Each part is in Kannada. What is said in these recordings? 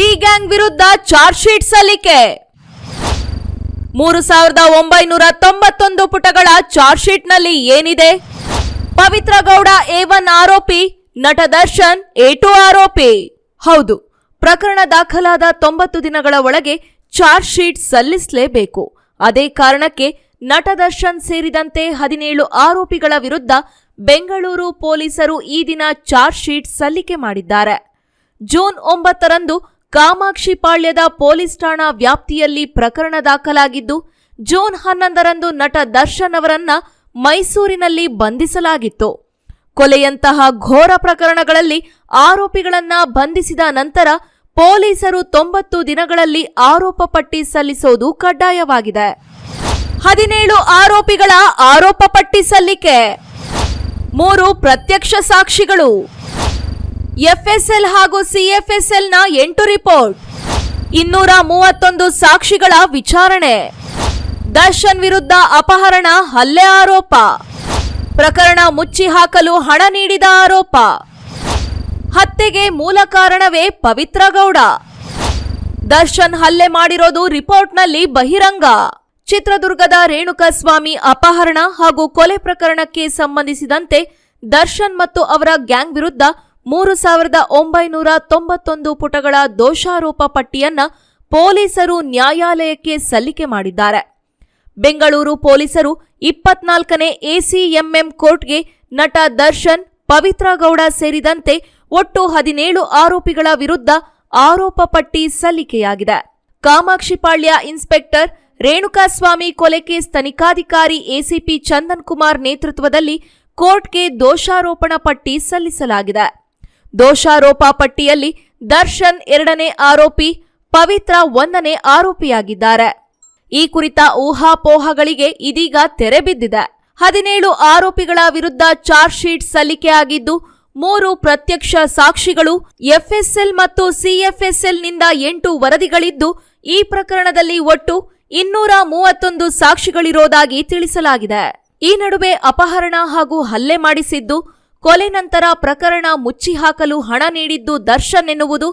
ಡಿ ಗ್ಯಾಂಗ್ ವಿರುದ್ಧ ಚಾರ್ಜ್ ಶೀಟ್ ಸಲ್ಲಿಕೆ. ಮೂರು ಸಾವಿರದ ಒಂಬೈನೂರ ತೊಂಬತ್ತೊಂದು ಪುಟಗಳ ಚಾರ್ಜ್ ಶೀಟ್ನಲ್ಲಿ ಏನಿದೆ? ಪವಿತ್ರ ಗೌಡ ಎ ಒನ್ ಆರೋಪಿ, ನಟ ದರ್ಶನ್ ಎ ಟು ಆರೋಪಿ. ಹೌದು, ಪ್ರಕರಣ ದಾಖಲಾದ ತೊಂಬತ್ತು ದಿನಗಳ ಒಳಗೆ ಚಾರ್ಜ್ ಶೀಟ್ ಸಲ್ಲಿಸಲೇಬೇಕು. ಅದೇ ಕಾರಣಕ್ಕೆ ನಟ ದರ್ಶನ್ ಸೇರಿದಂತೆ ಹದಿನೇಳು ಆರೋಪಿಗಳ ವಿರುದ್ಧ ಬೆಂಗಳೂರು ಪೊಲೀಸರು ಈ ದಿನ ಚಾರ್ಜ್ ಶೀಟ್ ಸಲ್ಲಿಕೆ ಮಾಡಿದ್ದಾರೆ. ಜೂನ್ ಒಂಬತ್ತರಂದು ಕಾಮಾಕ್ಷಿ ಪಾಳ್ಯದ ಪೊಲೀಸ್ ಠಾಣಾ ವ್ಯಾಪ್ತಿಯಲ್ಲಿ ಪ್ರಕರಣ ದಾಖಲಾಗಿದ್ದು, ಜೂನ್ ಹನ್ನೊಂದರಂದು ನಟ ದರ್ಶನ್ ಅವರನ್ನ ಮೈಸೂರಿನಲ್ಲಿ ಬಂಧಿಸಲಾಗಿತ್ತು. ಕೊಲೆಯಂತಹ ಘೋರ ಪ್ರಕರಣಗಳಲ್ಲಿ ಆರೋಪಿಗಳನ್ನ ಬಂಧಿಸಿದ ನಂತರ ಪೊಲೀಸರು ತೊಂಬತ್ತು ದಿನಗಳಲ್ಲಿ ಆರೋಪ ಪಟ್ಟಿ ಸಲ್ಲಿಸೋದು ಕಡ್ಡಾಯವಾಗಿದೆ. ಹದಿನೇಳು ಆರೋಪಿಗಳ ಆರೋಪ ಪಟ್ಟಿ ಸಲ್ಲಿಕೆ. ಮೂರು ಪ್ರತ್ಯಕ್ಷ ಸಾಕ್ಷಿಗಳು. ಎಫ್ಎಸ್ಎಲ್ ಹಾಗೂ ಸಿಎಫ್ಎಸ್ಎಲ್ನ ಎಂಟು ರಿಪೋರ್ಟ್, ಇನ್ನೂರ ಮೂವತ್ತೊಂದು ಸಾಕ್ಷಿಗಳ ವಿಚಾರಣೆ, ದರ್ಶನ್ ವಿರುದ್ಧ ಅಪಹರಣ, ಹಲ್ಲೆ ಆರೋಪ, ಪ್ರಕರಣ ಮುಚ್ಚಿ ಹಾಕಲು ಹಣ ನೀಡಿದ ಆರೋಪ, ಹತ್ಯೆಗೆ ಮೂಲ ಕಾರಣವೇ ಪವಿತ್ರ ಗೌಡ. ದರ್ಶನ್ ಹಲ್ಲೆ ಮಾಡಿರೋದು ರಿಪೋರ್ಟ್ನಲ್ಲಿ ಬಹಿರಂಗ. ಚಿತ್ರದುರ್ಗದ ರೇಣುಕಸ್ವಾಮಿ ಅಪಹರಣ ಹಾಗೂ ಕೊಲೆ ಪ್ರಕರಣಕ್ಕೆ ಸಂಬಂಧಿಸಿದಂತೆ ದರ್ಶನ್ ಮತ್ತು ಅವರ ಗ್ಯಾಂಗ್ ವಿರುದ್ಧ ಮೂರು ಸಾವಿರದ ಒಂಬೈನೂರ ತೊಂಬತ್ತೊಂದು ಪುಟಗಳ ದೋಷಾರೋಪ ಪಟ್ಟಿಯನ್ನ ಪೊಲೀಸರು ನ್ಯಾಯಾಲಯಕ್ಕೆ ಸಲ್ಲಿಕೆ ಮಾಡಿದ್ದಾರೆ. ಬೆಂಗಳೂರು ಪೊಲೀಸರು ಇಪ್ಪತ್ನಾಲ್ಕನೇ ಎಸಿಎಂಎಂ ಕೋರ್ಟ್ಗೆ ನಟ ದರ್ಶನ್, ಪವಿತ್ರ ಗೌಡ ಸೇರಿದಂತೆ ಒಟ್ಟು ಹದಿನೇಳು ಆರೋಪಿಗಳ ವಿರುದ್ಧ ಆರೋಪ ಪಟ್ಟಿ ಸಲ್ಲಿಕೆಯಾಗಿದೆ. ಕಾಮಾಕ್ಷಿಪಾಳ್ಯ ಇನ್ಸ್ಪೆಕ್ಟರ್ ರೇಣುಕಾಸ್ವಾಮಿ ಕೊಲೆ ಕೇಸ್ ತನಿಖಾಧಿಕಾರಿ ಎಸಿಪಿ ಚಂದನ್ ಕುಮಾರ್ ನೇತೃತ್ವದಲ್ಲಿ ಕೋರ್ಟ್ಗೆ ದೋಷಾರೋಪಣ ಪಟ್ಟಿ ಸಲ್ಲಿಸಲಾಗಿದೆ. ದೋಷಾರೋಪ ಪಟ್ಟಿಯಲ್ಲಿ ದರ್ಶನ್ ಎರಡನೇ ಆರೋಪಿ, ಪವಿತ್ರ ಒಂದನೇ ಆರೋಪಿಯಾಗಿದ್ದಾರೆ. ಈ ಕುರಿತ ಊಹಾಪೋಹಗಳಿಗೆ ಇದೀಗ ತೆರೆ ಬಿದ್ದಿದೆ. ಹದಿನೇಳು ಆರೋಪಿಗಳ ವಿರುದ್ಧ ಚಾರ್ಜ್ ಶೀಟ್ ಸಲ್ಲಿಕೆಯಾಗಿದ್ದು ಮೂರು ಪ್ರತ್ಯಕ್ಷ ಸಾಕ್ಷಿಗಳು, ಎಫ್ಎಸ್ಎಲ್ ಮತ್ತು ಸಿಎಫ್ಎಸ್ಎಲ್ನಿಂದ ಎಂಟು ವರದಿಗಳಿದ್ದು, ಈ ಪ್ರಕರಣದಲ್ಲಿ ಒಟ್ಟು ಇನ್ನೂರ ಮೂವತ್ತೊಂದು ಸಾಕ್ಷಿಗಳಿರೋದಾಗಿ ತಿಳಿಸಲಾಗಿದೆ. ಈ ನಡುವೆ ಅಪಹರಣ ಹಾಗೂ ಹಲ್ಲೆ ಮಾಡಿಸಿದ್ದು ಕೊಲೆ ನಂತರ ಪ್ರಕರಣ ಮುಚ್ಚಿ ಹಾಕಲು ಹಣ ನೀಡಿದ್ದು ದರ್ಶನ್ ಎನ್ನುವುದು,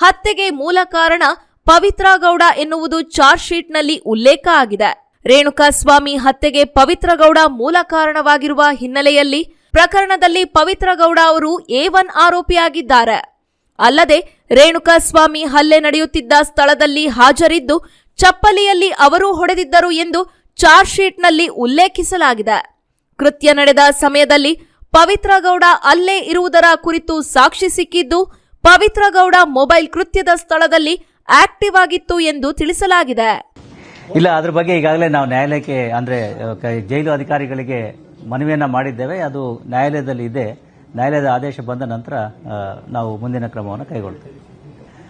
ಹತ್ಯೆಗೆ ಮೂಲ ಕಾರಣ ಪವಿತ್ರ ಗೌಡ ಎನ್ನುವುದು ಚಾರ್ಜ್ ಶೀಟ್ನಲ್ಲಿ ಉಲ್ಲೇಖ ಆಗಿದೆ. ರೇಣುಕಾಸ್ವಾಮಿ ಹತ್ಯೆಗೆ ಪವಿತ್ರಗೌಡ ಮೂಲ ಕಾರಣವಾಗಿರುವ ಹಿನ್ನೆಲೆಯಲ್ಲಿ ಪ್ರಕರಣದಲ್ಲಿ ಪವಿತ್ರಗೌಡ ಅವರು ಎ ಒನ್ ಆರೋಪಿಯಾಗಿದ್ದಾರೆ. ಅಲ್ಲದೆ ರೇಣುಕಾಸ್ವಾಮಿ ಹಲ್ಲೆ ನಡೆಯುತ್ತಿದ್ದ ಸ್ಥಳದಲ್ಲಿ ಹಾಜರಿದ್ದು ಚಪ್ಪಲಿಯಲ್ಲಿ ಅವರು ಹೊಡೆದಿದ್ದರು ಎಂದು ಚಾರ್ಜ್ ಶೀಟ್ನಲ್ಲಿ ಉಲ್ಲೇಖಿಸಲಾಗಿದೆ. ಕೃತ್ಯ ನಡೆದ ಸಮಯದಲ್ಲಿ ಪವಿತ್ರ ಗೌಡ ಅಲ್ಲೇ ಇರುವುದರ ಕುರಿತು ಸಾಕ್ಷಿ ಸಿಕ್ಕಿದ್ದು ಪವಿತ್ರ ಗೌಡ ಮೊಬೈಲ್ ಕೃತ್ಯದ ಸ್ಥಳದಲ್ಲಿ ಆಕ್ಟಿವ್ ಆಗಿತ್ತು ಎಂದು ತಿಳಿಸಲಾಗಿದೆ. ಇಲ್ಲ, ಅದ್ರ ಬಗ್ಗೆ ಈಗಾಗಲೇ ನಾವು ನ್ಯಾಯಾಲಯಕ್ಕೆ, ಅಂದ್ರೆ ಜೈಲು ಅಧಿಕಾರಿಗಳಿಗೆ ಮನವಿಯನ್ನ ಮಾಡಿದ್ದೇವೆ. ಅದು ನ್ಯಾಯಾಲಯದಲ್ಲಿ ಇದೆ. ನ್ಯಾಯಾಲಯದ ಆದೇಶ ಬಂದ ನಂತರ ನಾವು ಮುಂದಿನ ಕ್ರಮವನ್ನು ಕೈಗೊಳ್ತೇವೆ.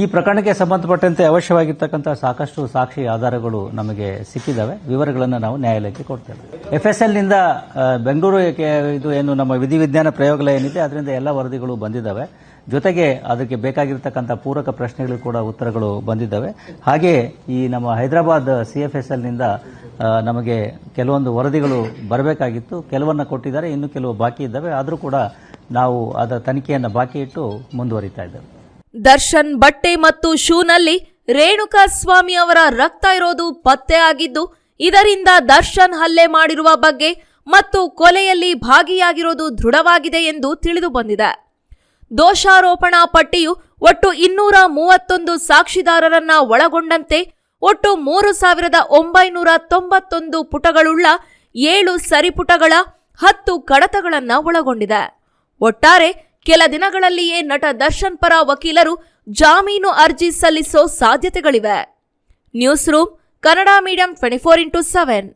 ಈ ಪ್ರಕರಣಕ್ಕೆ ಸಂಬಂಧಪಟ್ಟಂತೆ ಅವಶ್ಯವಾಗಿರ್ತಕ್ಕಂಥ ಸಾಕಷ್ಟು ಸಾಕ್ಷಿ ಆಧಾರಗಳು ನಮಗೆ ಸಿಕ್ಕಿದ್ದಾವೆ ವಿವರಗಳನ್ನು ನಾವು ನ್ಯಾಯಾಲಯಕ್ಕೆ ಕೊಡ್ತೇವೆ. ಎಫ್ ಎಸ್ ಎಲ್ನಿಂದ ಬೆಂಗಳೂರು ಇದು ಏನು ನಮ್ಮ ವಿಧಿವಿಜ್ಞಾನ ಪ್ರಯೋಗಾಲಯ ಏನಿದೆ, ಅದರಿಂದ ಎಲ್ಲ ವರದಿಗಳು ಬಂದಿದ್ದಾವೆ ಜೊತೆಗೆ ಅದಕ್ಕೆ ಬೇಕಾಗಿರ್ತಕ್ಕಂಥ ಪೂರಕ ಪ್ರಶ್ನೆಗಳು ಕೂಡ ಉತ್ತರಗಳು ಬಂದಿದ್ದಾವೆ ಹಾಗೆ ಈ ನಮ್ಮ ಹೈದರಾಬಾದ್ ಸಿ ಎಫ್ ಎಸ್ ಎಲ್ನಿಂದ ನಮಗೆ ಕೆಲವೊಂದು ವರದಿಗಳು ಬರಬೇಕಾಗಿತ್ತು. ಕೆಲವನ್ನ ಕೊಟ್ಟಿದ್ದಾರೆ, ಇನ್ನು ಕೆಲವು ಬಾಕಿ ಇದ್ದಾವೆ. ಆದರೂ ಕೂಡ ನಾವು ಅದರ ತನಿಖೆಯನ್ನು ಬಾಕಿ ಇಟ್ಟು ಮುಂದುವರಿತಾ ಇದ್ದೇವೆ. ದರ್ಶನ್ ಬಟ್ಟೆ ಮತ್ತು ಶೂನಲ್ಲಿ ರೇಣುಕಾಸ್ವಾಮಿ ಅವರ ರಕ್ತ ಇರೋದು ಪತ್ತೆ ಆಗಿದ್ದು, ಇದರಿಂದ ದರ್ಶನ್ ಹಲ್ಲೆ ಮಾಡಿರುವ ಬಗ್ಗೆ ಮತ್ತು ಕೊಲೆಯಲ್ಲಿ ಭಾಗಿಯಾಗಿರೋದು ದೃಢವಾಗಿದೆ ಎಂದು ತಿಳಿದು ಬಂದಿದೆ. ದೋಷಾರೋಪಣಾ ಪಟ್ಟಿಯು ಒಟ್ಟು ಇನ್ನೂರ ಮೂವತ್ತೊಂದು ಸಾಕ್ಷಿದಾರರನ್ನ ಒಳಗೊಂಡಂತೆ ಒಟ್ಟು ಮೂರು ಸಾವಿರದ ಒಂಬೈನೂರ ತೊಂಬತ್ತೊಂದು ಪುಟಗಳುಳ್ಳ ಏಳು ಸರಿಪುಟಗಳ ಹತ್ತು ಕಡತಗಳನ್ನ ಒಳಗೊಂಡಿದೆ. ಒಟ್ಟಾರೆ ಕೆಲ ದಿನಗಳಲ್ಲಿಯೇ ನಟ ದರ್ಶನ್ ಪರ ವಕೀಲರು ಜಾಮೀನು ಅರ್ಜಿ ಸಲ್ಲಿಸೋ ಸಾಧ್ಯತೆಗಳಿವೆ. News room, Kannada medium twenty four into seven